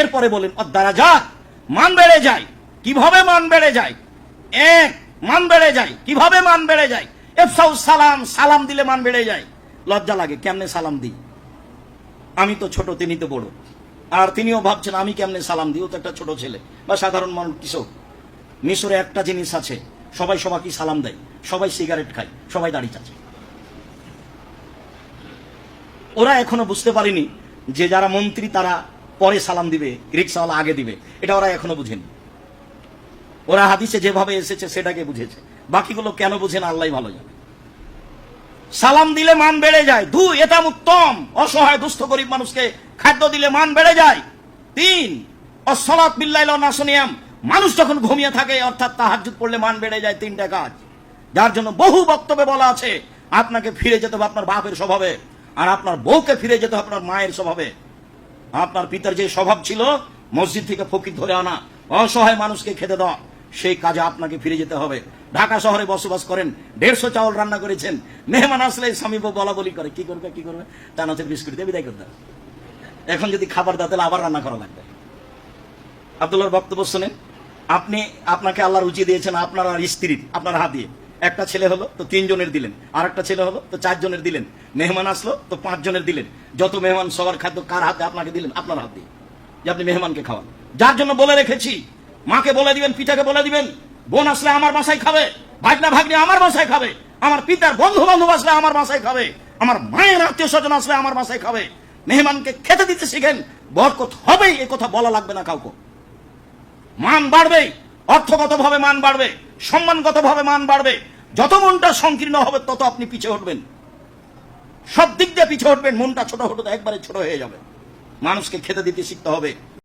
এরপরে বলেন দ্বারা যা, মান বেড়ে যায়। কীভাবে মান বেড়ে যায়? এক, মান বেড়ে যায়। কীভাবে মান বেড়ে যায়? এফসাউ সালাম সালাম দিলে মান বেড়ে যায়। লজ্জা লাগে, কেমনে সালাম দিই? আমি তো ছোট, তিনি তো বড়। আর তিনিও ভাবছেন, আমি কেমনে সালাম দিই? ও তো একটা ছোট ছেলে, বা সাধারণ মানুষ, কৃষক। মিশরে একটা জিনিস আছে, সবাই সবাইকে সালাম দেয়। সবাই সিগারেট খায়, সবাই দাড়ি চাচ্ছে ওরা এখনও বুঝতে পারেনি যে যারা মন্ত্রী, তারা পরে সালাম দিবে, রিক্সাওয়ালা আগে দিবে। এটা ওরা এখনও বুঝেনি। ওরা হাদিসে যেভাবে এসেছে, সেটাকে বুঝেছে। বাকিগুলো কেন বুঝে না আল্লাহ ভালো জানে। সালাম দিলে মান বেড়ে যায়। দুই এটা উত্তম। অসহায়, দুস্থ, গরিব মানুষকে খাদ্য দিলে মান বেড়ে যায়। তিন, অসলাৎ বিল্লাইল নাসনিয়াম। মানুষ যখন ঘুমিয়ে থাকে, অর্থাৎ তাহাজ্জুদ পড়লে মান বেড়ে যায় তিনটা কাজ। যার জন্য বহু বক্তব্যে বলা আছে, আপনাকে ফিরে যেতে হবে আপনার বাপের স্বভাবে, আর আপনার বউকে ফিরে যেতে হবে আপনার মায়ের স্বভাবে। আপনার পিতার যে স্বভাব ছিল, মসজিদ থেকে ফকির ধরে আনা, অসহায় মানুষকে খেতে দেওয়া, সেই কাজে আপনাকে ফিরে যেতে হবে। ঢাকা শহরে বসবাস করেন, দেড়শো চাউল রান্না করেছেন, মেহমান আসলে স্বামী বলা বলি করে। কি করবে কি করবে? তা নচের বিস্কুট দিয়ে বিদায় করতে। এখন যদি খাবার দাও তাহলে আবার রান্না করা লাগবে। আব্দুল্লাহর বক্তব্য শোনেন, আপনি আপনাকে আল্লাহর উচিয়ে দিয়েছেন আপনার আর স্ত্রীর, আপনার হাত দিয়ে। একটা ছেলে হলো, তো তিনজনের দিলেন। আর একটা ছেলে হলো, তো চারজনের দিলেন। মেহমান আসলো, তো পাঁচজনের দিলেন। যত মেহমান সবার খাদ্য কার হাতে আপনাকে দিলেন? আপনার হাত। দিয়ে যে আপনি মেহমানকে খাওয়ান। যার জন্য বলে রেখেছি, মাকে বলে দিবেন, পিতাকে বলে দিবেন, বোন আসলে আমার বাসায় খাবে, ভাগনা ভাগ্নে আমার বাসায় খাবে, আমার পিতার বন্ধু বান্ধব আসলে আমার বাসায় খাবে, আমার মায়ের আত্মীয় স্বজন আসলে আমার বাসায় খাবে। মেহমানকে খেতে দিতে শিখেন, বরকত হবেই, এ কথা বলা লাগবে না কাউকে। মান বাড়বে, অর্থগতভাবে মান বাড়বে, সম্মানগতভাবে মান বাড়বে যত মনটা সংকীর্ণ হবে, তত আপনি পিছিয়ে হটবেন সব দিক দিয়ে পিছিয়ে হটবেন মনটা ছোট হটো একবারে ছোট হয়ে যাবে। মানুষকে খেতে দিতে শিখতে হবে।